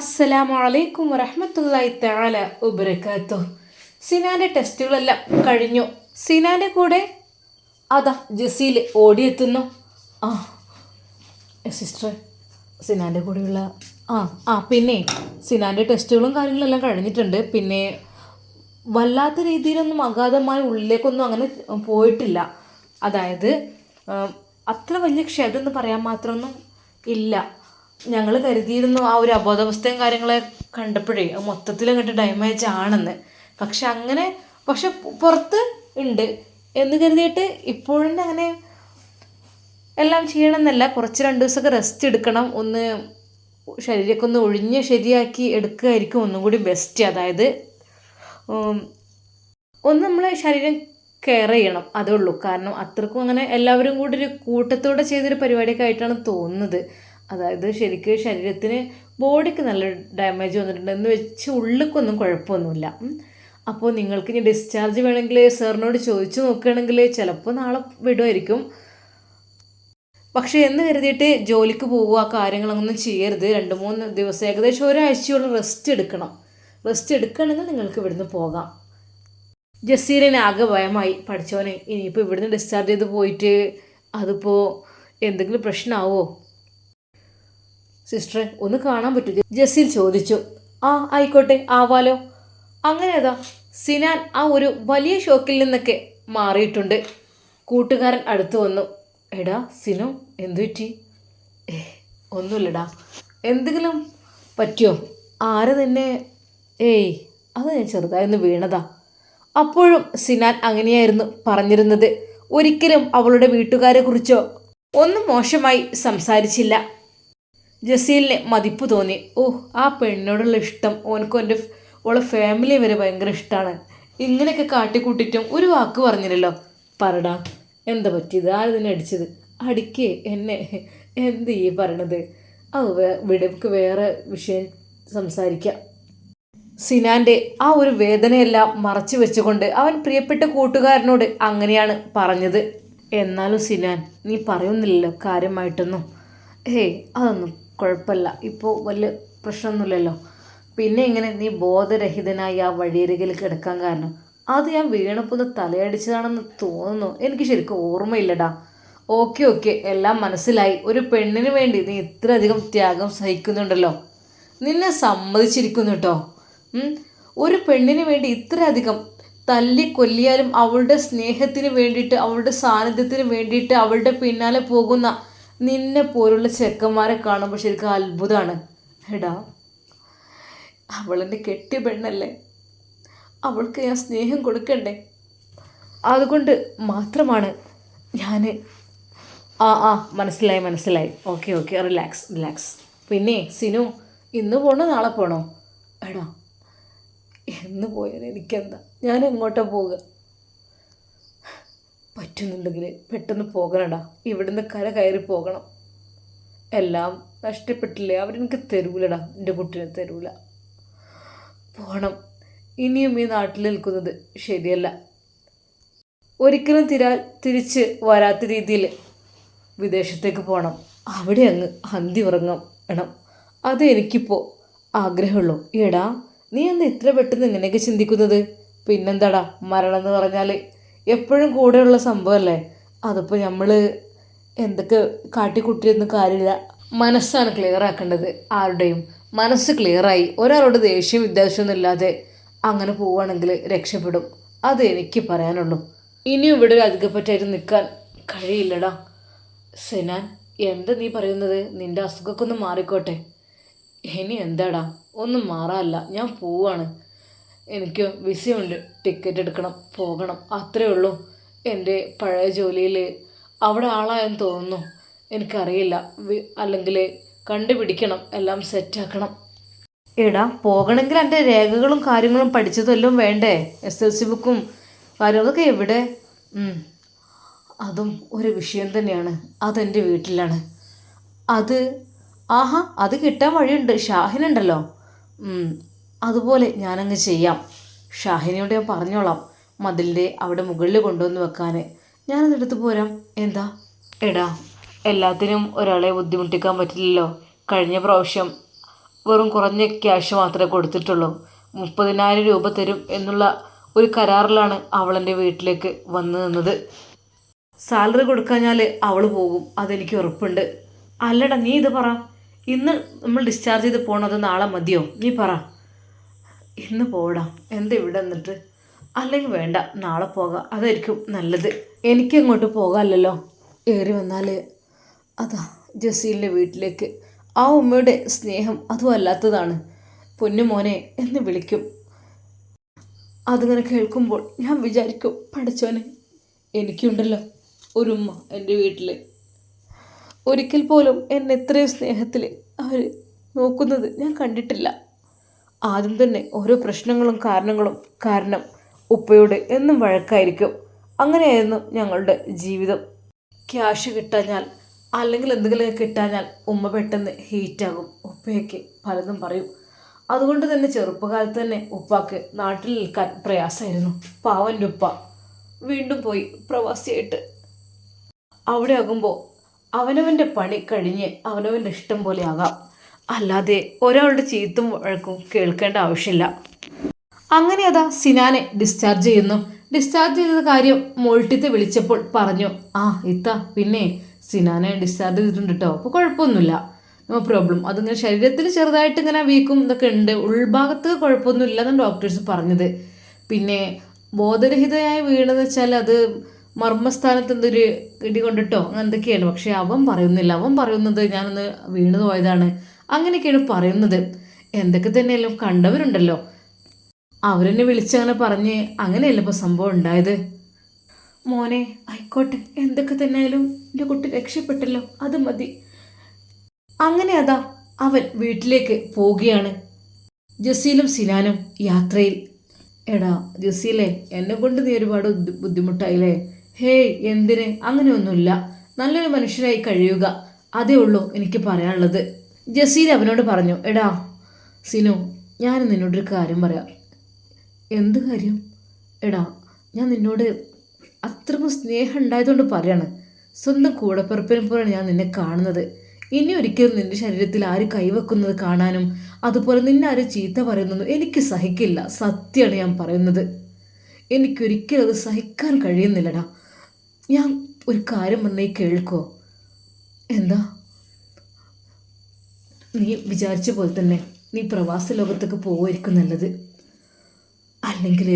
അസ്സലാമു അലൈക്കും വറഹ്മത്തുള്ളാഹി തആല ഉബരക്കാത്തു സിനാന്റെ ടെസ്റ്റുകളെല്ലാം കഴിഞ്ഞു. സിനാന്റെ കൂടെ അതാ ജസീൽ ഓടിയെത്തുന്നു. ആ സിസ്റ്റർ സിനാന്റെ കൂടെയുള്ള ആ ആ പിന്നെ സിനാന്റെ ടെസ്റ്റുകളും കാര്യങ്ങളെല്ലാം കഴിഞ്ഞിട്ടുണ്ട്. പിന്നെ വല്ലാത്ത രീതിയിലൊന്നും അഗാധമായ ഉള്ളിലേക്കൊന്നും അങ്ങനെ പോയിട്ടില്ല. അതായത് അത്ര വലിയ ക്ഷതമെന്ന് പറയാൻ മാത്രമൊന്നും ഇല്ല. ഞങ്ങൾ കരുതിയിരുന്നു ആ ഒരു അബോധാവസ്ഥയും കാര്യങ്ങളെ കണ്ടപ്പോഴേ മൊത്തത്തിൽ അങ്ങോട്ട് ഡാമേജ് ആണെന്ന്. പക്ഷെ അങ്ങനെ പക്ഷെ പുറത്ത് ഉണ്ട് എന്ന് കരുതിയിട്ട് ഇപ്പോഴും അങ്ങനെ എല്ലാം ചെയ്യണമെന്നല്ല കുറച്ച് രണ്ട് ദിവസമൊക്കെ റെസ്റ്റ് എടുക്കണം. ഒന്ന് ശരീരമൊക്കെ ഒന്ന് ഒഴിഞ്ഞ് ശരിയാക്കി എടുക്കുകയായിരിക്കും ഒന്നും കൂടി ബെസ്റ്റ് അതായത് ഒന്ന് നമ്മൾ ശരീരം കെയർ ചെയ്യണം. അതേ ഉള്ളൂ. കാരണം അത്രക്കും അങ്ങനെ എല്ലാവരും കൂടി ഒരു കൂട്ടത്തോടെ ചെയ്തൊരു പരിപാടിയൊക്കെ ആയിട്ടാണ് തോന്നുന്നത്. അതായത് ശരിക്ക് ശരീരത്തിന് ബോഡിക്ക് നല്ല ഡാമേജ് വന്നിട്ടുണ്ട് എന്ന് വെച്ച് ഉള്ളിക്കൊന്നും കുഴപ്പമൊന്നുമില്ല. അപ്പോൾ നിങ്ങൾക്ക് ഇനി ഡിസ്ചാർജ് വേണമെങ്കിൽ സാറിനോട് ചോദിച്ചു നോക്കുകയാണെങ്കിൽ ചിലപ്പോൾ നാളെ വിടുമായിരിക്കും. പക്ഷേ എന്ന് കരുതിയിട്ട് ജോലിക്ക് പോവുക കാര്യങ്ങളൊന്നും ചെയ്യരുത്. രണ്ട് മൂന്ന് ദിവസം ഏകദേശം ഒരാഴ്ചയോളം റെസ്റ്റ് എടുക്കണം. റെസ്റ്റ് എടുക്കുകയാണെങ്കിൽ നിങ്ങൾക്ക് ഇവിടുന്ന് പോകാം. ജസീലിന് ആകെ ഭയമായി. പഠിച്ചോനെ ഇനിയിപ്പോൾ ഇവിടുന്ന് ഡിസ്ചാർജ് ചെയ്ത് പോയിട്ട് അതിപ്പോൾ എന്തെങ്കിലും പ്രശ്നമാവോ? സിസ്റ്ററെ ഒന്ന് കാണാൻ പറ്റൂ. ജസീൽ ചോദിച്ചു. ആ ആയിക്കോട്ടെ ആവാലോ. അങ്ങനെ അതാ സിനാൻ ആ ഒരു വലിയ ഷോക്കിൽ നിന്നൊക്കെ മാറിയിട്ടുണ്ട്. കൂട്ടുകാരൻ അടുത്തു വന്നു. എടാ സിനു എന്തു പറ്റി? ഏ ഒന്നുമില്ലടാ. എന്തെങ്കിലും പറ്റിയോ? ആര് തന്നെ ഏയ് അത് ഞാൻ ചെറുതായൊന്ന് വീണതാ. അപ്പോഴും സിനാൻ അങ്ങനെയായിരുന്നു പറഞ്ഞിരുന്നത്. ഒരിക്കലും അവളുടെ വീട്ടുകാരെ കുറിച്ചോ ഒന്നും മോശമായി സംസാരിച്ചില്ല. ജസീലിന് മതിപ്പ് തോന്നി. ഓ ആ പെണ്ണോടുള്ള ഇഷ്ടം ഓനക്കും എന്റെ ഓളെ ഫാമിലി വരെ ഭയങ്കര ഇഷ്ടമാണ് ഇങ്ങനെയൊക്കെ കാട്ടിക്കൂട്ടിയിട്ടും ഒരു വാക്ക് പറഞ്ഞില്ലല്ലോ. പറടാ എന്താ പറ്റിയത്? ആര് തന്നെ അടിച്ചത്? അടിക്കേ എന്നെ. എന്ത് ഈ പറയണത്? അത് വേ വിടക്ക് വേറെ വിഷയം സംസാരിക്കാം. സിനാന്റെ ആ ഒരു വേദനയെല്ലാം മറച്ചു വെച്ചുകൊണ്ട് അവൻ പ്രിയപ്പെട്ട കൂട്ടുകാരനോട് അങ്ങനെയാണ് പറഞ്ഞത്. എന്നാലും സിനാൻ നീ പറയുന്നില്ലല്ലോ കാര്യമായിട്ടൊന്നും. ഏയ് അതൊന്നും കുഴപ്പമില്ല. ഇപ്പോൾ വലിയ പ്രശ്നമൊന്നുമില്ലല്ലോ. പിന്നെ ഇങ്ങനെ നീ ബോധരഹിതനായി ആ വഴിയരികിൽ കിടക്കാൻ കാരണം അത് ഞാൻ വീണപ്പോൾ ഒന്ന് തലയടിച്ചതാണെന്ന് തോന്നുന്നു. എനിക്ക് ശരിക്കും ഓർമ്മയില്ലടാ. Okay okay. എല്ലാം മനസ്സിലായി. ഒരു പെണ്ണിന് വേണ്ടി നീ ഇത്രയധികം ത്യാഗം സഹിക്കുന്നുണ്ടല്ലോ. നിന്നെ സമ്മതിച്ചിരിക്കുന്നു കേട്ടോ. ഒരു പെണ്ണിന് വേണ്ടി ഇത്രയധികം തല്ലി കൊല്ലിയാലും അവളുടെ സ്നേഹത്തിന് വേണ്ടിയിട്ട് അവളുടെ സാന്നിധ്യത്തിന് വേണ്ടിയിട്ട് അവളുടെ പിന്നാലെ പോകുന്ന നിന്നെ പോലുള്ള ചെക്കന്മാരെ കാണുമ്പോൾ ശരിക്കും അത്ഭുതമാണ് എടാ അവളെന്റെ കെട്ടിയ പെണ്ണല്ലേ? അവൾക്ക് ഞാൻ സ്നേഹം കൊടുക്കണ്ടേ? അതുകൊണ്ട് മാത്രമാണ് ഞാൻ ആ ആ മനസ്സിലായി മനസ്സിലായി. ഓക്കെ ഓക്കെ റിലാക്സ് റിലാക്സ് പിന്നെ സിനു ഇന്ന് പോണോ നാളെ പോണോ? എടാ എന്ന് പോയാൽ എനിക്കെന്താ? ഞാൻ എങ്ങോട്ടാണ് പോവുക? പറ്റുന്നുണ്ടെങ്കിൽ പെട്ടെന്ന് പോകണടാ. ഇവിടുന്ന് കര കയറി പോകണം. എല്ലാം നഷ്ടപ്പെട്ടില്ലേ? അവരെനിക്ക് തരൂലടാ. എന്റെ കുട്ടീനെ തരൂല. പോകണം ഇനിയും ഈ നാട്ടിൽ നിൽക്കുന്നത് ശരിയല്ല. ഒരിക്കലും തിരാ തിരിച്ച് വരാത്ത രീതിയിൽ വിദേശത്തേക്ക് പോകണം അവിടെ അങ്ങ് അന്തി ഉറങ്ങണം. അത് എനിക്കിപ്പോൾ ആഗ്രഹമുള്ളൂ. എടാ നീ അന്ന് ഇത്ര പെട്ടെന്ന് ഇങ്ങനെയൊക്കെ ചിന്തിക്കുന്നത്? പിന്നെന്താടാ? മരണം എന്ന് പറഞ്ഞാൽ എപ്പോഴും കൂടെയുള്ള സംഭവമല്ലേ അതിപ്പോൾ നമ്മൾ എന്തൊക്കെ കാട്ടിക്കുട്ടിയൊന്നും കാര്യമില്ല. മനസ്സാണ് ക്ലിയർ ആക്കേണ്ടത് ആരുടെയും. മനസ്സ് ക്ലിയറായി ഒരാളോട് ദേഷ്യം വിദ്വേഷമൊന്നും ഇല്ലാതെ അങ്ങനെ പോവുകയാണെങ്കിൽ രക്ഷപ്പെടും. അത് എനിക്ക് പറയാനുള്ളൂ. ഇനിയും ഇവിടെ ഒരു അധികപ്പറ്റായിട്ട് നിൽക്കാൻ കഴിയില്ലടാ. സിനാൻ എന്താ നീ പറയുന്നത്? നിന്റെ അസുഖമൊക്കെ ഒന്ന് മാറിക്കോട്ടെ. ഇനി എന്താടാ? ഒന്നും മാറാല്ല ഞാൻ പോവാണ്. എനിക്ക് വിസയുണ്ട്. ടിക്കറ്റ് എടുക്കണം പോകണം. അത്രേ ഉള്ളൂ. എന്റെ പഴയ ജോലിയിൽ അവിടെ ആളായെന്ന് തോന്നുന്നു. എനിക്കറിയില്ല. അല്ലെങ്കിൽ കണ്ടുപിടിക്കണം. എല്ലാം സെറ്റാക്കണം. എടാ പോകണമെങ്കിൽ എന്റെ രേഖകളും കാര്യങ്ങളും പഠിച്ചതെല്ലാം വേണ്ടേ? എസ് എൽ സി ബുക്കും കാര്യങ്ങളൊക്കെ എവിടെ? അതും ഒരു വിഷയം തന്നെയാണ്. അതെന്റെ വീട്ടിലാണ്. അത് ആഹാ അത് കിട്ടാൻ വഴിയുണ്ട്. ഷാഹിനുണ്ടല്ലോ. അതുപോലെ ഞാനങ്ങ് ചെയ്യാം. ഷാഹിനിയോട് ഞാൻ പറഞ്ഞോളാം. മതിലിന്റെ അവിടെ മുകളിൽ കൊണ്ടുവന്ന് വെക്കാൻ. ഞാനതെടുത്ത് പോരാം. എന്താ? എടാ എല്ലാത്തിനും ഒരാളെ ബുദ്ധിമുട്ടിക്കാൻ പറ്റില്ലല്ലോ. കഴിഞ്ഞ പ്രാവശ്യം വെറും കുറഞ്ഞ ക്യാഷ് മാത്രമേ കൊടുത്തിട്ടുള്ളൂ. മുപ്പതിനായിരം രൂപ തരും എന്നുള്ള ഒരു കരാറിലാണ് അവളെന്റെ വീട്ടിലേക്ക് വന്നു നിന്നത്. സാലറി കൊടുക്കാഞ്ഞാൽ അവൾ പോകും. അതെനിക്ക് ഉറപ്പുണ്ട്. അല്ലടാ നീ ഇത് പറ. ഇന്ന് നമ്മൾ ഡിസ്ചാർജ് ചെയ്ത് പോകണത് നാളെ മതിയോ? നീ പറ. ഇന്ന് പോടാം. എന്താ ഇവിടെ നിന്നിട്ട്? അല്ലെങ്കിൽ വേണ്ട നാളെ പോകാം. അതായിരിക്കും നല്ലത്. എനിക്കങ്ങോട്ട് പോകാമല്ലോ ഏറി വന്നാൽ അതാ ജസീലിന്റെ വീട്ടിലേക്ക്. ആ ഉമ്മയുടെ സ്നേഹം അതും അല്ലാത്തതാണ്. പൊന്നുമോനെ എന്ന് വിളിക്കും. അതിങ്ങനെ കേൾക്കുമ്പോൾ ഞാൻ വിചാരിക്കും പഠിച്ചോനെ എനിക്കുണ്ടല്ലോ ഒരു ഉമ്മ എന്റെ വീട്ടിൽ ഒരിക്കൽ പോലും എന്നെ ഇത്രയും സ്നേഹത്തിൽ അവർ നോക്കുന്നത് ഞാൻ കണ്ടിട്ടില്ല. ആദ്യം തന്നെ ഓരോ പ്രശ്നങ്ങളും കാരണങ്ങളും കാരണം ഉപ്പയോട് എന്നും വഴക്കായിരിക്കും. അങ്ങനെയായിരുന്നു ഞങ്ങളുടെ ജീവിതം. ക്യാഷ് കിട്ടാഞ്ഞാൽ അല്ലെങ്കിൽ എന്തെങ്കിലും കിട്ടാഞ്ഞാൽ ഉമ്മ പെട്ടെന്ന് ഹീറ്റാകും. ഉപ്പയൊക്കെ പലതും പറയും. അതുകൊണ്ട് തന്നെ ചെറുപ്പകാലത്ത് തന്നെ ഉപ്പാക്ക് നാട്ടിൽ നിൽക്കാൻ പ്രയാസമായിരുന്നു. പാവന്റെ ഉപ്പ. വീണ്ടും പോയി പ്രവാസിയായിട്ട്. അവിടെ ആകുമ്പോൾ അവനവന്റെ പണി കഴിഞ്ഞ് അവനവന്റെ ഇഷ്ടം പോലെ ആകാം. അല്ലാതെ ഒരാളുടെ ചീത്തും വഴക്കും കേൾക്കേണ്ട ആവശ്യമില്ല. അങ്ങനെ അതാ സിനാനെ ഡിസ്ചാർജ് ചെയ്യുന്നു. ഡിസ്ചാർജ് ചെയ്ത കാര്യം മോൾട്ടിത്തെ വിളിച്ചപ്പോൾ പറഞ്ഞു ആ ഇത്ത പിന്നെ സിനാനെ ഡിസ്ചാർജ് ചെയ്തിട്ടുണ്ട് കേട്ടോ അപ്പോൾ കുഴപ്പമൊന്നുമില്ല. നോ പ്രോബ്ലം അതിങ്ങനെ ശരീരത്തിൽ ചെറുതായിട്ട് ഇങ്ങനെ വീക്കും ഇതൊക്കെ ഉണ്ട്. ഉൾഭാഗത്ത് കുഴപ്പമൊന്നും ഇല്ലെന്നാണ് ഡോക്ടേഴ്സ് പറഞ്ഞത്. പിന്നെ ബോധരഹിതയായി വീണെന്ന് വെച്ചാൽ അത് മർമ്മസ്ഥാനത്ത് എന്തൊരു ഇടി കൊണ്ടിട്ടോ അങ്ങനെ എന്തൊക്കെയാണ്? പക്ഷേ അവൻ പറയുന്നില്ല. അവൻ പറയുന്നത് ഞാനൊന്ന് വീണു പോയതാണ്. അങ്ങനെയൊക്കെയാണ് പറയുന്നത്. എന്തൊക്കെ തന്നെയല്ലോ കണ്ടവരുണ്ടല്ലോ. അവരെന്നെ വിളിച്ചങ്ങനെ പറഞ്ഞ് അങ്ങനെയല്ല ഇപ്പോൾ സംഭവം ഉണ്ടായത്? മോനെ ആയിക്കോട്ടെ. എന്തൊക്കെ തന്നെയായാലും എന്റെ കുട്ടി രക്ഷപ്പെട്ടല്ലോ. അത് മതി. അങ്ങനെ അതാ അവൻ വീട്ടിലേക്ക് പോവുകയാണ്. ജസീലും സിനാനും യാത്രയിൽ. എടാ ജസീലെ എന്നെ കൊണ്ട് നീ ഒരുപാട് ബുദ്ധി- ബുദ്ധിമുട്ടായില്ലേ? ഹേയ് എന്തിന്? അങ്ങനെയൊന്നുമില്ല. നല്ലൊരു മനുഷ്യരായി കഴിയുക. അതേ ഉള്ളൂ എനിക്ക് പറയാനുള്ളത്. ജസീൽ അവനോട് പറഞ്ഞു എടാ സിനു ഞാൻ നിന്നോടൊരു കാര്യം പറയാം. എന്ത് കാര്യം? എടാ ഞാൻ നിന്നോട് അത്രക്കും സ്നേഹം ഉണ്ടായതുകൊണ്ട് പറയാണ്. സ്വന്തം കൂടപ്പിറപ്പിനെ പോലെയാണ് ഞാൻ നിന്നെ കാണുന്നത്. ഇനി ഒരിക്കലും നിന്റെ ശരീരത്തിൽ ആര് കൈവെക്കുന്നത് കാണാനും അതുപോലെ നിന്നെ ആര് ചീത്ത പറയുന്നതും എനിക്ക് സഹിക്കില്ല. സത്യമാണ് ഞാൻ പറയുന്നത്. എനിക്കൊരിക്കലും അത് സഹിക്കാൻ കഴിയുന്നില്ലടാ. ഞാൻ ഒരു കാര്യം പറഞ്ഞേ കേൾക്കോ? എന്താ? നീ വിചാരിച്ച പോലെ തന്നെ നീ പ്രവാസ ലോകത്തേക്ക് പോവുമായിരിക്കും നല്ലത്. അല്ലെങ്കിൽ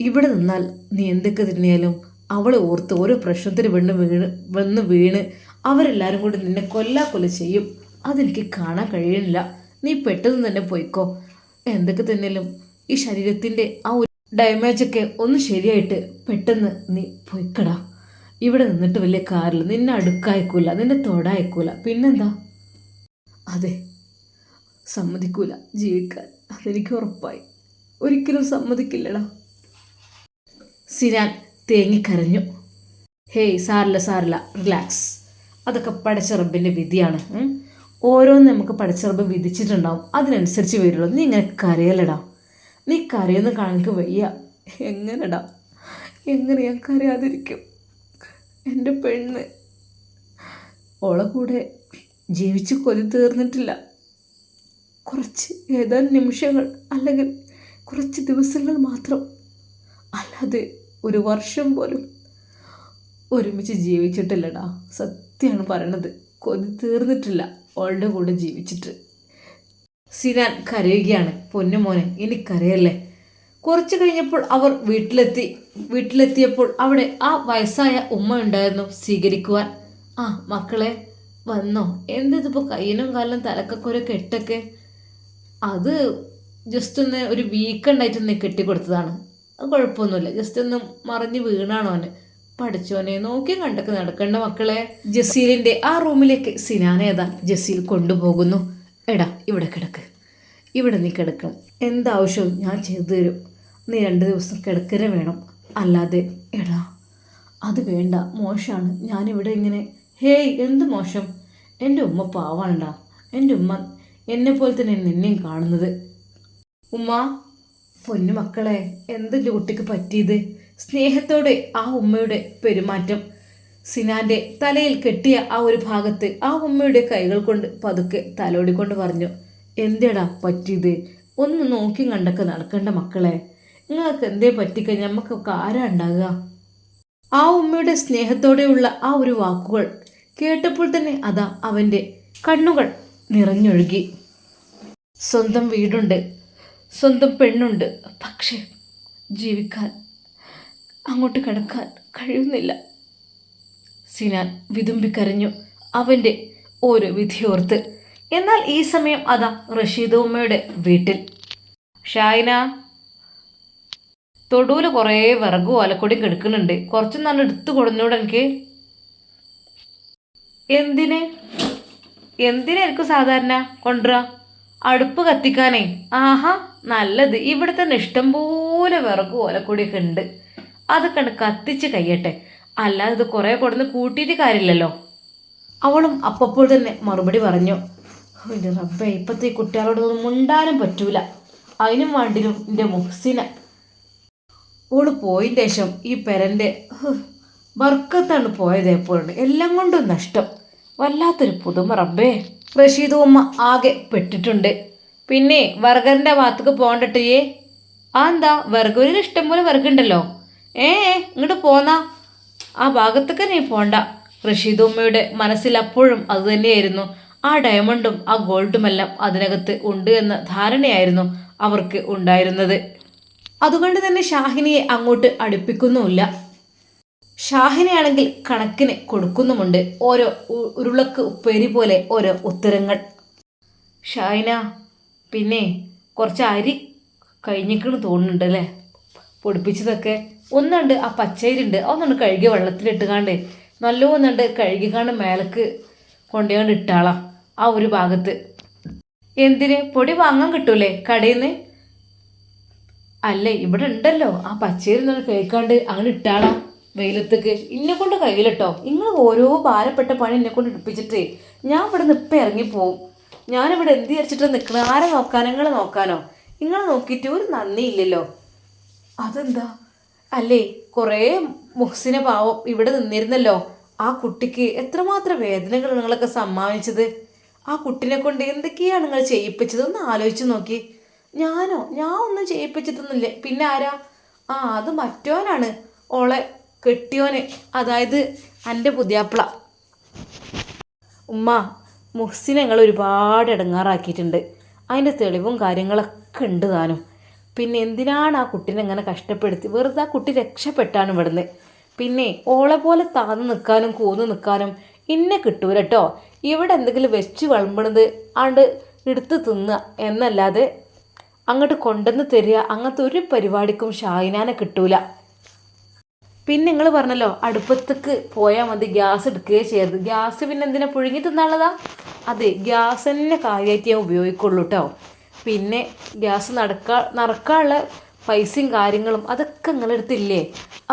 ഇവിടെ നിന്നാൽ നീ എന്തൊക്കെ തിരിഞ്ഞാലും അവളെ ഓർത്ത് ഓരോ പ്രശ്നത്തിന് വീണ് വീണ് വന്ന് വീണ് അവരെല്ലാവരും കൂടി നിന്നെ കൊല്ലാ കൊല ചെയ്യും. അതെനിക്ക് കാണാൻ കഴിയണില്ല നീ പെട്ടെന്ന് തന്നെ പോയിക്കോ. എന്തൊക്കെ തന്നെയാലും ഈ ശരീരത്തിന്റെ ആ ഒരു ഡാമേജൊക്കെ ഒന്ന് ശരിയായിട്ട് പെട്ടെന്ന് നീ പോയിക്കടാ. ഇവിടെ നിന്നിട്ട് വലിയ കാറിൽ നിന്നെ അടുക്കായിക്കൂല. നിന്നെ തൊടായിക്കൂല. പിന്നെന്താ? അതെ. സമ്മതിക്കൂല. ജീവിക്കാൻ. അതെനിക്ക് ഉറപ്പായി. ഒരിക്കലും സമ്മതിക്കില്ലടാ. സിനാൻ തേങ്ങിക്കരഞ്ഞു. ഹേയ് സാറില്ല സാറില്ല റിലാക്സ്. അതൊക്കെ പടച്ചിറമ്പിന്റെ വിധിയാണ്. ഓരോന്ന് നമുക്ക് പടച്ചിറമ്പ് വിധിച്ചിട്ടുണ്ടാവും. അതിനനുസരിച്ച് വരുള്ളൂ. നീ ഇങ്ങനെ കരയലടാ നീ കരയുന്ന കാണാൻ വയ്യ. എങ്ങനെടാ? എങ്ങനെ ഞാൻ കരയാതിരിക്കും? എന്റെ പെണ്ണ്. ഓളെ കൂടെ ജീവിച്ച് കൊതി തീർന്നിട്ടില്ല. കുറച്ച് ഏതാനും നിമിഷങ്ങൾ അല്ലെങ്കിൽ കുറച്ച് ദിവസങ്ങൾ മാത്രം അല്ലാതെ ഒരു വർഷം പോലും ഒരുമിച്ച് ജീവിച്ചിട്ടില്ലടാ. സത്യമാണ് പറയണത്. കൊതി തീർന്നിട്ടില്ല. അവളുടെ കൂടെ ജീവിച്ചിട്ട്. സിനാൻ കരയുകയാണ്. പൊന്നുമോനെ ഇനി കരയല്ലേ കുറച്ച് കഴിഞ്ഞപ്പോൾ അവർ വീട്ടിലെത്തി. വീട്ടിലെത്തിയപ്പോൾ അവിടെ ആ വയസ്സായ ഉമ്മ ഉണ്ടായിരുന്നു സ്വീകരിക്കുവാൻ. ആ മക്കളെ വന്നോ? എന്തിതിപ്പോൾ കയ്യിനും കാലിനും തലക്കൊക്കെ ഒരു കെട്ടൊക്കെ? അത് ജസ്റ്റ് ഒന്ന് ഒരു വീക്ക് ഉണ്ടായിട്ടൊന്ന് കെട്ടിക്കൊടുത്തതാണ്. അത് കുഴപ്പമൊന്നുമില്ല. ജസ്റ്റ് ഒന്ന് മറിഞ്ഞ് വീണാണോ അവന് പഠിച്ചോനെ നോക്കി കണ്ടൊക്കെ നടക്കേണ്ട മക്കളെ. ജസീലിന്റെ ആ റൂമിലേക്ക് സിനാനേതാ ജസീൽ കൊണ്ടുപോകുന്നു. എടാ ഇവിടെ കിടക്ക്. ഇവിടെ നീ കിടക്കണം. എന്താവശ്യവും ഞാൻ ചെയ്തു തരും. നീ രണ്ട് ദിവസം കിടക്കരെ വേണം. അല്ലാതെ എടാ അത് വേണ്ട. മോശമാണ്. ഞാനിവിടെ ഇങ്ങനെ ഹേയ് എന്ത് മോശം? എന്റെ ഉമ്മ പാവാണ്ടാ. എന്റെ ഉമ്മ എന്നെ പോലെ തന്നെ നിന്നെയും കാണുന്നത്. ഉമ്മ പൊന്നു മക്കളെ എന്തിന്റെ കുട്ടിക്ക് പറ്റിയത്? സ്നേഹത്തോടെ ആ ഉമ്മയുടെ പെരുമാറ്റം. സിനാന്റെ തലയിൽ കെട്ടിയ ആ ഒരു ഭാഗത്ത് ആ ഉമ്മയുടെ കൈകൾ കൊണ്ട് പതുക്കെ തലോടിക്കൊണ്ട് പറഞ്ഞു എന്തേടാ പറ്റിയത്? ഒന്ന് നോക്കി കണ്ടൊക്കെ നടക്കണ്ട മക്കളെ. നിങ്ങൾക്ക് എന്തേ പറ്റിക്കഴിഞ്ഞാൽ നമുക്കൊക്കെ ആരാ ഉണ്ടാകുക? ആ ഉമ്മയുടെ സ്നേഹത്തോടെയുള്ള ആ ഒരു വാക്കുകൾ കേട്ടപ്പോൾ തന്നെ അതാ അവന്റെ കണ്ണുകൾ നിറഞ്ഞൊഴുകി. സ്വന്തം വീടുണ്ട് സ്വന്തം പെണ്ണുണ്ട്. പക്ഷേ ജീവിക്കാൻ അങ്ങോട്ട് കിടക്കാൻ കഴിയുന്നില്ല. സിനാൻ വിതുമ്പിക്കരഞ്ഞു അവന്റെ ഓരോ വിധിയോർത്ത് എന്നാൽ ഈ സമയം അതാ റഷീദ് ഉമ്മയുടെ വീട്ടിൽ. ഷായിന തൊടുവിൽ കുറേ വിറകും ഓലക്കൊടിയും കിടക്കുന്നുണ്ട്. കുറച്ച് നല്ല എടുത്ത് കൊടുന്നൂടെ എനിക്ക്? എന്തിന്? എന്തിനായിരിക്കും സാധാരണ കൊണ്ടുവരാ? അടുപ്പ് കത്തിക്കാനേ. ആഹാ നല്ലത്. ഇവിടെ തന്നെ ഇഷ്ടംപോലെ ഓല ഓലക്കൊടിയൊക്കെ ഉണ്ട്. അതൊക്കെ കത്തിച്ച് കഴിയട്ടെ. അല്ലാതെ ഇത് കുറേ കൊടുന്ന് കൂട്ടിയിട്ട് കാര്യമില്ലല്ലോ. അവളും അപ്പപ്പോൾ തന്നെ മറുപടി പറഞ്ഞു. എന്റെ റബ്ബേ ഇപ്പോഴത്തെ ഈ കുട്ടികളോടൊന്നും മുണ്ടാനും പറ്റൂല. അതിനും വേണ്ടിലും എന്റെ മുഹ്സിന. ഓൾ പോയിന്റെ ശേഷം ഈ പെരന്റെ വർക്കത്താണ് പോയത് എപ്പോഴുണ്ട് എല്ലാം കൊണ്ടും നഷ്ടം. വല്ലാത്തൊരു പുതുമ റബ്ബേ. റഷീദ് ഉമ്മ ആകെ പെട്ടിട്ടുണ്ട്. പിന്നെ വർഗറിന്റെ ഭാഗത്തേക്ക് പോകണ്ടട്ടേ. ആ എന്താ വർഗൂരിന് ഇഷ്ടം പോലെ വർഗുണ്ടല്ലോ. ഏ ഇങ്ങോട്ട് പോന്നാ. ആ ഭാഗത്തേക്ക് നീ പോണ്ട. റഷീദ് ഉമ്മയുടെ മനസ്സിൽ അപ്പോഴും അതുതന്നെയായിരുന്നു ആ ഡയമണ്ടും ആ ഗോൾഡുമെല്ലാം അതിനകത്ത് ഉണ്ട് എന്ന ധാരണയായിരുന്നു അവർക്ക് ഉണ്ടായിരുന്നത്. അതുകൊണ്ട് തന്നെ ഷാഹിനിയെ അങ്ങോട്ട് അടുപ്പിക്കുന്നുമില്ല. ഷാഹിനയാണെങ്കിൽ കണക്കിന് കൊടുക്കുന്നുമുണ്ട്. ഓരോ ഉരുളക്ക് ഉപ്പേരി പോലെ ഓരോ ഉത്തരങ്ങൾ. ഷാഹിന പിന്നെ കുറച്ച് അരി കഴിഞ്ഞിക്കണ് തോന്നുന്നുണ്ട് അല്ലേ? പൊടിപ്പിച്ചതൊക്കെ. ഒന്നുണ്ട് ആ പച്ചരിണ്ട് അതൊന്നുണ്ട് കഴുകിയ വെള്ളത്തിലിട്ടുകാണ്ട് കഴുകി കഴുകിക്കാണ്ട് മേലക്ക് കൊണ്ടുപോയി ഇട്ടാളാം ആ ഒരു ഭാഗത്ത്. എന്തിന്? പൊടി വാങ്ങാൻ കിട്ടൂലേ കടയിൽ നിന്ന് അല്ലേ ഇവിടെ ഉണ്ടല്ലോ. ആ പച്ചരി നിന്ന് കേൾക്കാണ്ട് അങ്ങനെ ഇട്ടാളാ. വെയിലത്തേക്ക് ഇന്നെ കൊണ്ട് കയ്യിലിട്ടോ നിങ്ങൾ ഓരോ ഭാരപ്പെട്ട പണി എന്നെ കൊണ്ട് ഇടിപ്പിച്ചിട്ടേ ഞാൻ ഇവിടെ നിന്ന് ഇപ്പം ഇറങ്ങിപ്പോവും. ഞാനിവിടെ എന്ത് വിചാരിച്ചിട്ട് നിൽക്കണം ആരെ നോക്കാനോ? നിങ്ങൾ നോക്കാനോ? നിങ്ങൾ നോക്കിയിട്ട് ഒരു നന്ദിയില്ലല്ലോ അതെന്താ? അല്ലേ കുറേ മുഹ്സിനെ പാവം ഇവിടെ നിന്നിരുന്നല്ലോ. ആ കുട്ടിക്ക് എത്രമാത്രം വേദനകൾ നിങ്ങളൊക്കെ സമ്മാനിച്ചത്? ആ കുട്ടിനെ കൊണ്ട് എന്തൊക്കെയാണ് നിങ്ങൾ ചെയ്യിപ്പിച്ചത്? ഒന്ന് ആലോചിച്ച് നോക്കി. ഞാനോ? ഞാൻ ഒന്നും ചെയ്യിപ്പിച്ചിട്ടൊന്നുമില്ല. പിന്നെ ആരാ? ആ അത് മറ്റോനാണ് ഓളെ കെട്ടിയോന് അതായത് എന്റെ പുതിയാപ്പിള. ഉമ്മ മുഹ്സിനെ ഞങ്ങൾ ഒരുപാട് ഇടങ്ങാറാക്കിയിട്ടുണ്ട്. അതിന്റെ തെളിവും കാര്യങ്ങളൊക്കെ ഉണ്ട് താനും. പിന്നെ എന്തിനാണ് ആ കുട്ടീനെ ഇങ്ങനെ കഷ്ടപ്പെടുത്തി വെറുതെ ആ കുട്ടി രക്ഷപ്പെട്ടാണ് ഇവിടുന്ന്? പിന്നെ ഓളെ പോലെ താന്ന് നിൽക്കാനും കൂന്ന് നിൽക്കാനും ഇന്നെ കിട്ടൂല കേട്ടോ ഇവിടെ എന്തെങ്കിലും വെച്ച് വളമ്പണത് ആണ്ട് എടുത്ത് തിന്നുക എന്നല്ലാതെ അങ്ങോട്ട് കൊണ്ടുവന്ന് തരിക അങ്ങനത്തെ ഒരു പരിപാടിക്കും ഷായിനാനെ കിട്ടൂല. പിന്നെ നിങ്ങൾ പറഞ്ഞല്ലോ അടുപ്പത്തേക്ക് പോയാൽ മതി ഗ്യാസ് എടുക്കുകയോ ചെയ്യരുത്. ഗ്യാസ് പിന്നെ എന്തിനാ പുഴുങ്ങി തിന്നാനുള്ളതാ? അതെ ഗ്യാസ് തന്നെ കാര്യമായിട്ട് ഞാൻ ഉപയോഗിക്കുള്ളൂ കേട്ടോ പിന്നെ ഗ്യാസ് നടക്കാ നടക്കാനുള്ള പൈസയും കാര്യങ്ങളും അതൊക്കെ നിങ്ങളെടുത്തില്ലേ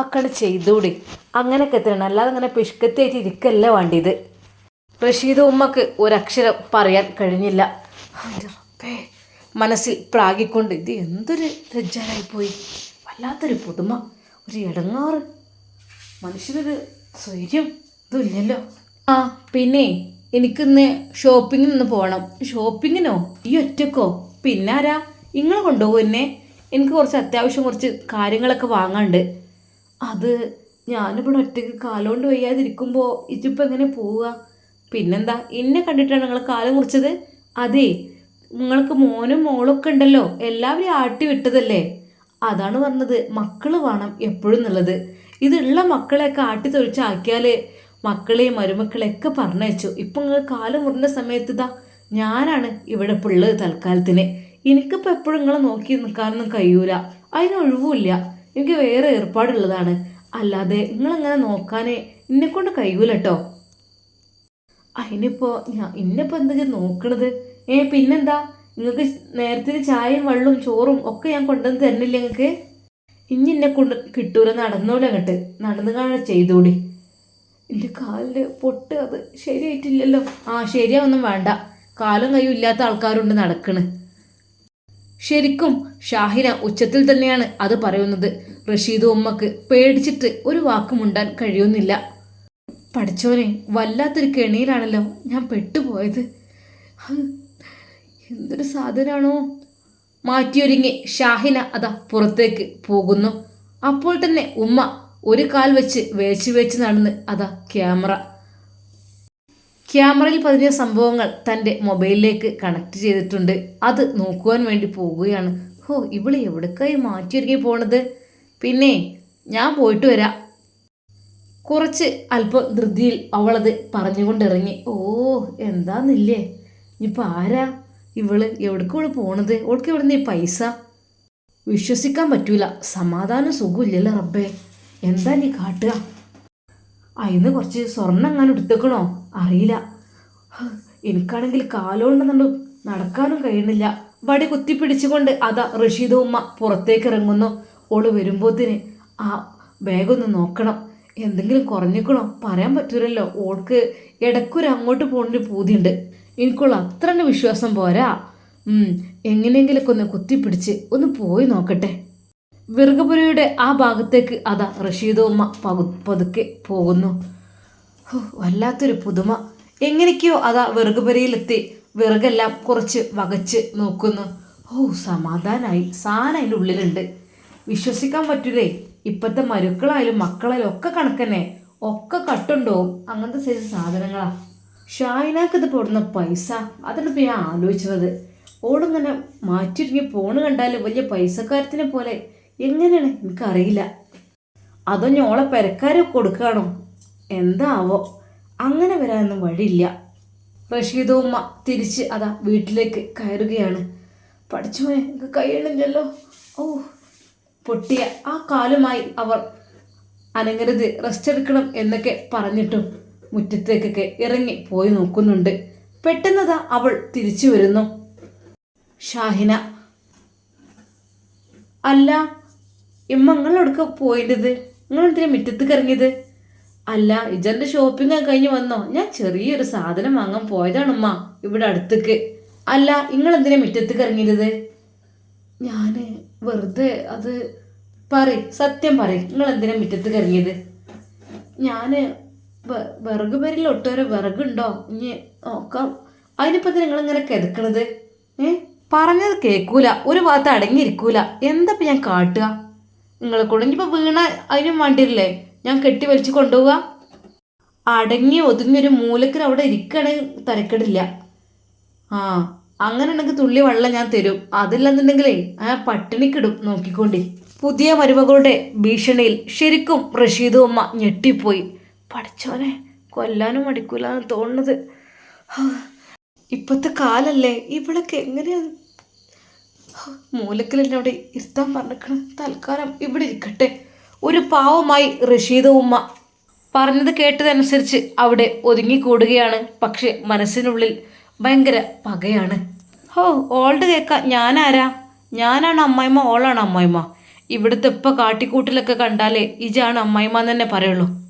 അക്കടെ ചെയ്തുകൂടി. അങ്ങനെയൊക്കെ തരണം അല്ലാതെ അങ്ങനെ പിഷ്കത്തേറ്റ് ഇരിക്കല്ല വേണ്ടിയത്. റഷീദ് ഉമ്മക്ക് ഒരക്ഷരം പറയാൻ കഴിഞ്ഞില്ല. മനസ്സിൽ പ്രാഗിക്കൊണ്ട് ഇത് എന്തൊരു ലജ്ജാനായിപ്പോയി വല്ലാത്തൊരു പുതുമ. ഒരു ഇടങ്ങാറ് മനുഷ്യനൊരു സ്വൈര്യം ഇതില്ലല്ലോ ആ പിന്നെ എനിക്കിന്ന് ഷോപ്പിങ്ങിന് ഒന്ന് പോകണം ഷോപ്പിങ്ങിനോ ഈ ഒറ്റക്കോ? പിന്നെ ആരാ? നിങ്ങൾ കൊണ്ടുപോകും എന്നെ. എനിക്ക് കുറച്ച് അത്യാവശ്യം കുറച്ച് കാര്യങ്ങളൊക്കെ വാങ്ങാണ്ട് അത് ഞാനിവിടെ ഒറ്റയ്ക്ക് കാലുകൊണ്ട് വയ്യാതിരിക്കുമ്പോൾ ഇതിപ്പോൾ എങ്ങനെ പോവുക? പിന്നെന്താ? എന്നെ കണ്ടിട്ടാണ് നിങ്ങൾ കാലം കുറിച്ചത് അതെ നിങ്ങൾക്ക് മോനും മോളൊക്കെ ഉണ്ടല്ലോ. എല്ലാവരും ആട്ടി വിട്ടതല്ലേ? അതാണ് പറഞ്ഞത്. മക്കൾ വേണം എപ്പോഴും എന്നുള്ളത്. ഇതുള്ള മക്കളെയൊക്കെ ആട്ടിത്തൊഴിച്ചാക്കിയാലേ മക്കളെയും മരുമക്കളെയൊക്കെ പറഞ്ഞയച്ചു. ഇപ്പം നിങ്ങൾ കാലം മുറിഞ്ഞ സമയത്ത് ഇതാ ഞാനാണ് ഇവിടെ പിള്ളേർ തൽക്കാലത്തിന്. എനിക്കിപ്പോൾ എപ്പോഴും നിങ്ങളെ നോക്കി നിൽക്കാനൊന്നും കഴിയൂല. അതിനൊഴിവില്ല എനിക്ക് വേറെ ഏർപ്പാടുള്ളതാണ്. അല്ലാതെ നിങ്ങളങ്ങനെ നോക്കാനേ എന്നെക്കൊണ്ട് കഴിയൂല കേട്ടോ അതിനിപ്പോൾ ഞാൻ ഇന്നിപ്പോൾ എന്തെങ്കിലും നോക്കണത്? ഏ പിന്നെന്താ? നിങ്ങൾക്ക് നേരത്തിന് ചായയും വെള്ളവും ചോറും ഒക്കെ ഞാൻ കൊണ്ടുവന്ന് തരുന്നില്ല നിങ്ങൾക്ക് ഇനി എന്നെ കൊണ്ട് കിട്ടൂല നടന്നോളെ അങ്ങോട്ട്. നടന്നു കാണാൻ ചെയ്തൂടി. എന്റെ കാലിൽ പൊട്ട് അത് ശരിയായിട്ടില്ലല്ലോ. ആ ശരിയാവൊന്നും വേണ്ട. കാലും കൈയും ഇല്ലാത്ത ആൾക്കാരുണ്ട് നടക്കണ്. ശരിക്കും ഷാഹിന ഉച്ചത്തിൽ തന്നെയാണ് അത് പറയുന്നത്. റഷീദ് ഉമ്മക്ക് പേടിച്ചിട്ട് ഒരു വാക്കുമുണ്ടാൻ കഴിയുന്നില്ല. പഠിച്ചോനെ വല്ലാത്തൊരു കെണിയിലാണല്ലോ ഞാൻ പെട്ടുപോയത്. എന്തൊരു സാധനമാണോ മാറ്റിയൊരുങ്ങി ഷാഹിന അതാ പുറത്തേക്ക് പോകുന്നു. അപ്പോൾ തന്നെ ഉമ്മ ഒരു കാൽ വെച്ച് വേച്ച് വേച്ച് നടന്ന് അതാ ക്യാമറ. ക്യാമറയിൽ പതിഞ്ഞ സംഭവങ്ങൾ തന്റെ മൊബൈലിലേക്ക് കണക്ട് ചെയ്തിട്ടുണ്ട്. അത് നോക്കുവാൻ വേണ്ടി പോവുകയാണ് ഹോ ഇവൾ എവിടേക്കായി മാറ്റിയൊരുങ്ങി പോണത്? പിന്നെ ഞാൻ പോയിട്ട് വരാം. കുറച്ച് അല്പം ധൃതിയിൽ അവളത് പറഞ്ഞുകൊണ്ടിറങ്ങി. ഓ എന്താന്നില്ലേ? ഇപ്പം ആരാ? ഇവൾ എവിടേക്ക് ഇവൾ പോണത്? ഓൾക്ക് എവിടെ നീ പൈസ? വിശ്വസിക്കാൻ പറ്റൂല. സമാധാനം സുഖമില്ലല്ലോ റബ്ബേ. എന്താ നീ കാട്ടുക? അതിന്ന് കുറച്ച് സ്വർണം എങ്ങാനും എടുത്തേക്കണോ? അറിയില്ല. എനിക്കാണെങ്കിൽ കാലോണ്ടെന്നുണ്ട് നടക്കാനും കഴിയണില്ല. വടി കുത്തിപ്പിടിച്ചുകൊണ്ട് അതാ റഷീദ ഉമ്മ പുറത്തേക്ക് ഇറങ്ങുന്നു. ഓൾ വരുമ്പോത്തിന് ആ ബാഗൊന്ന് നോക്കണം. എന്തെങ്കിലും കുറഞ്ഞിക്കണോ? പറയാൻ പറ്റൂലല്ലോ. ഓൾക്ക് ഇടയ്ക്കൊരു അങ്ങോട്ട് പോകുന്നൊരു പൂതിയുണ്ട്. എനിക്കുള്ള അത്ര വിശ്വാസം പോരാ. എങ്ങനെയെങ്കിലൊക്കെ ഒന്ന് കുത്തിപ്പിടിച്ച് ഒന്ന് പോയി നോക്കട്ടെ. വിറകുപുരയുടെ ആ ഭാഗത്തേക്ക് അതാ റഷീദ ഉമ്മ പകു പതുക്കെ പോകുന്നു. വല്ലാത്തൊരു പുതുമ. എങ്ങനെയൊക്കെയോ അതാ വിറകുപുരയിലെത്തി വിറകെല്ലാം കുറച്ച് വകച്ച് നോക്കുന്നു. ഓ സമാധാനായി. സാധനം അതിന്റെ ഉള്ളിലുണ്ട്. വിശ്വസിക്കാൻ പറ്റൂലേ. ഇപ്പോഴത്തെ മരുക്കളായാലും മക്കളായാലും ഒക്കെ കണക്കന്നെ. ഒക്കെ കട്ടുണ്ടോ? അങ്ങനത്തെ സൈസ് സാധനങ്ങളാ. ഷായിനാക്ക് ഇത് പോടുന്ന പൈസ ഇപ്പം ഞാൻ ആലോചിച്ചത്. ഓടിങ്ങനെ മാറ്റിയൊരുങ്ങി പോണ് കണ്ടാൽ വലിയ പൈസക്കാരത്തിനെ പോലെ എങ്ങനെയാണ് എനിക്കറിയില്ല. അതോ ഞോളെ പെരക്കാരെ കൊടുക്കുകയാണോ എന്താവോ? അങ്ങനെ വരാനൊന്നും വഴിയില്ല. റഷീദ ഉമ്മ തിരിച്ച് അതാ വീട്ടിലേക്ക് കയറുകയാണ്. പഠിച്ചോനെ എനിക്ക് കഴിയണില്ലല്ലോ ഓ പൊട്ടിയ ആ കാലുമായി അവർ അനങ്ങരുത് റെസ്റ്റ് എടുക്കണം എന്നൊക്കെ പറഞ്ഞിട്ടും മുറ്റത്തേക്കൊക്കെ ഇറങ്ങി പോയി നോക്കുന്നുണ്ട്. പെട്ടെന്നതാ അവൾ തിരിച്ചു വരുന്നു. ഷാഹിന അല്ല ഇമ്മ നിങ്ങളെവിടക്ക പോയിട്ടത് നിങ്ങളെന്തിനാ മുറ്റത്ത് ഇറങ്ങിയത്? അല്ല ഇജന്റെ ഷോപ്പിംഗ് ഒക്കെ കഴിഞ്ഞ് വന്നോ. ഞാൻ ചെറിയൊരു സാധനം വാങ്ങാൻ പോയതാണമ്മ ഇവിടെ അടുത്തേക്ക്. അല്ല നിങ്ങളെന്തിനാ മുറ്റത്തേക്ക് ഇറങ്ങിയത്? ഞാൻ വെറുതെ അത് പറ സത്യം പറ നിങ്ങൾ എന്തിനാ മുറ്റത്തേക്ക് ഇറങ്ങിയത്? വ- വിറക് പേരിൽ ഒട്ടേറെ വിറകുണ്ടോ? ഇനി നോക്കാം. അതിനിപ്പോ നിങ്ങൾ ഇങ്ങനെ കെതുക്കണത്? ഏ? പറഞ്ഞത് കേൾക്കൂല ഒരു ഭാഗത്ത് അടങ്ങിയിരിക്കൂല. എന്താ ഞാൻ കാട്ടുക? നിങ്ങളെ കൊണ്ട് ഇനിയിപ്പോൾ വീണ അതിനും വേണ്ടിയില്ലേ ഞാൻ കെട്ടി വലിച്ചു കൊണ്ടുപോവുക? അടങ്ങി ഒതുങ്ങിയൊരു മൂലക്കിന് അവിടെ ഇരിക്കണെങ്കിൽ തരക്കെടില്ല. ആ അങ്ങനെ ഉണ്ടെങ്കിൽ തുള്ളി വെള്ളം ഞാൻ തരും. അതില്ലെന്നുണ്ടെങ്കിലേ ആ പട്ടിണിക്കിടും നോക്കിക്കൊണ്ടി. പുതിയ മരുമകളുടെ ഭീഷണിയിൽ ശരിക്കും റഷീദും അമ്മ ഞെട്ടിപ്പോയി. പഠിച്ചോനെ കൊല്ലാനും മടിക്കൂലെന്ന് തോന്നുന്നത്. ഇപ്പോഴത്തെ കാലല്ലേ ഇവിടൊക്കെ എങ്ങനെയാണ് മൂലക്കൽ അവിടെ ഇരുത്താൻ പറഞ്ഞിരിക്കണ തൽക്കാലം ഇവിടെ ഇരിക്കട്ടെ. ഒരു പാവമായി റഷീദ ഉമ്മ പറഞ്ഞത് കേട്ടതനുസരിച്ച് അവിടെ ഒതുങ്ങിക്കൂടുകയാണ്. പക്ഷെ മനസ്സിനുള്ളിൽ ഭയങ്കര പകയാണ്. ഹോ ഓൾഡ് കേൾക്കാം ഞാനാരാ? ഞാനാണ് അമ്മായിമ്മ ഓളാണ് അമ്മായിമ്മ. ഇവിടുത്തെ ഇപ്പം കാട്ടിക്കൂട്ടിലൊക്കെ കണ്ടാലേ ഇജാണ് അമ്മായിമ്മ എന്ന് തന്നെ പറയുള്ളൂ.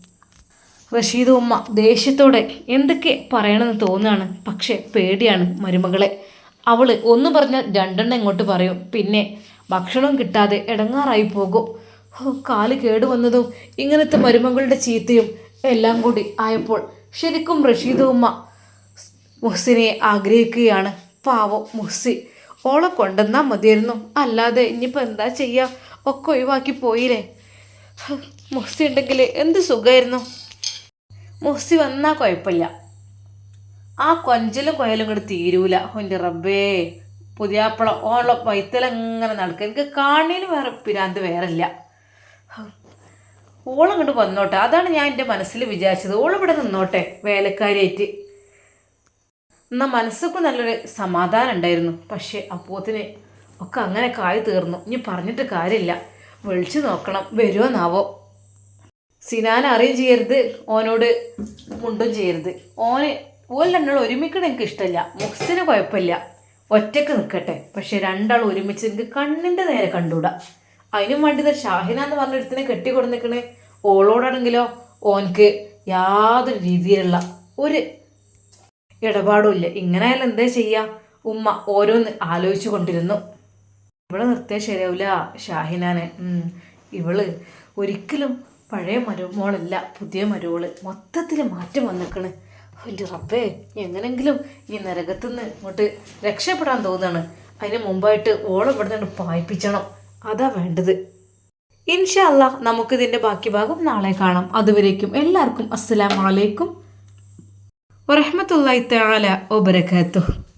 റഷീദ് ഉമ്മ ദേഷ്യത്തോടെ എന്തൊക്കെ പറയണമെന്ന് തോന്നുകയാണ്. പക്ഷേ പേടിയാണ് മരുമകളെ. അവൾ ഒന്ന് പറഞ്ഞാൽ രണ്ടെണ്ണം ഇങ്ങോട്ട് പറയും. പിന്നെ ഭക്ഷണം കിട്ടാതെ ഇടങ്ങാറായി പോകും. കാൽ കേടുവന്നതും ഇങ്ങനത്തെ മരുമകളുടെ ചീത്തയും എല്ലാം കൂടി ആയപ്പോൾ ശരിക്കും റഷീദ് ഉമ്മ മുഹ്സിനെ ആഗ്രഹിക്കുകയാണ്. പാവോ മുഹ്സി. ഓളെ കൊണ്ടുവന്നാൽ മതിയായിരുന്നു. അല്ലാതെ ഇനിയിപ്പോൾ എന്താ ചെയ്യുക ഒക്കെ ഒഴിവാക്കി പോയില്ലേ? മുഹ്സി ഉണ്ടെങ്കിൽ എന്ത് സുഖമായിരുന്നു മുഹ്സി വന്നാൽ കുഴപ്പമില്ല ആ കൊഞ്ചലും കൊയലും കൂടെ തീരൂല. എന്റെ റബ്ബേ പുതിയാപ്പള ഓള വൈത്തലങ്ങനെ നടക്കുക എനിക്ക് കാണേന് വേറെ പിരാന്ത് വേറില്ല. ഓളങ്ങോട്ട് വന്നോട്ടെ. അതാണ് ഞാൻ എന്റെ മനസ്സിൽ വിചാരിച്ചത്. ഓളിവിടെ നിന്നോട്ടെ വേലക്കാരിയായിട്ട്. എന്നാൽ മനസ്സൊക്കെ നല്ലൊരു സമാധാനം ഉണ്ടായിരുന്നു. പക്ഷേ അപ്പോത്തിന് ഒക്കെ അങ്ങനെ കായ് തീർന്നു. ഇനി പറഞ്ഞിട്ട് കാര്യമില്ല. വിളിച്ചു നോക്കണം. വരുമോന്നാവോ സിനാൻ അറിയും ചെയ്യരുത് ഓനോട് മുണ്ടും ചെയ്യരുത്. ഓന് ഓൻ രണ്ടാൾ ഒരുമിക്കണം എനിക്ക് ഇഷ്ടമില്ല മുക്സിന് കുഴപ്പമില്ല. ഒറ്റയ്ക്ക് നിൽക്കട്ടെ പക്ഷെ രണ്ടാൾ ഒരുമിച്ച് എനിക്ക് കണ്ണിന്റെ നേരെ കണ്ടുകൂടാ. അതിനും വേണ്ടി ഇത് ഷാഹിന എന്ന് പറഞ്ഞ കെട്ടി കെട്ടിക്കൊടു നിൽക്കണേ ഓളോടാണെങ്കിലോ ഓൻക്ക് യാതൊരു രീതിയിലുള്ള ഒരു ഇടപാടുമില്ല ഇങ്ങനെ ആയാലും എന്താ ചെയ്യുക ഉമ്മ ഓരോന്ന് ആലോചിച്ചു കൊണ്ടിരുന്നു. ഇവിടെ നിർത്തിയാൽ ശരിയാവില്ല ഷാഹിനാനെ. ഇവൾ ഒരിക്കലും പഴയ മരുമോളല്ല പുതിയ മരുമോൾ. മൊത്തത്തിൽ മാറ്റം വന്നിക്കണ്. വലിയ റബ്ബേ എങ്ങനെങ്കിലും ഈ നരകത്തുനിന്ന് ഇങ്ങോട്ട് രക്ഷപ്പെടാൻ തോന്നുകയാണ് അതിന് മുമ്പായിട്ട് ഓളം ഇവിടെ നിന്ന് പായിപ്പിച്ചണം. അതാ വേണ്ടത്. ഇൻഷാ അല്ലാ നമുക്കിതിന്റെ ബാക്കി ഭാഗം നാളെ കാണാം. അതുവരേക്കും എല്ലാവർക്കും അസ്സലാമലൈക്കും വറഹമത്തല്ലായി തആല വബറകാതുഹു.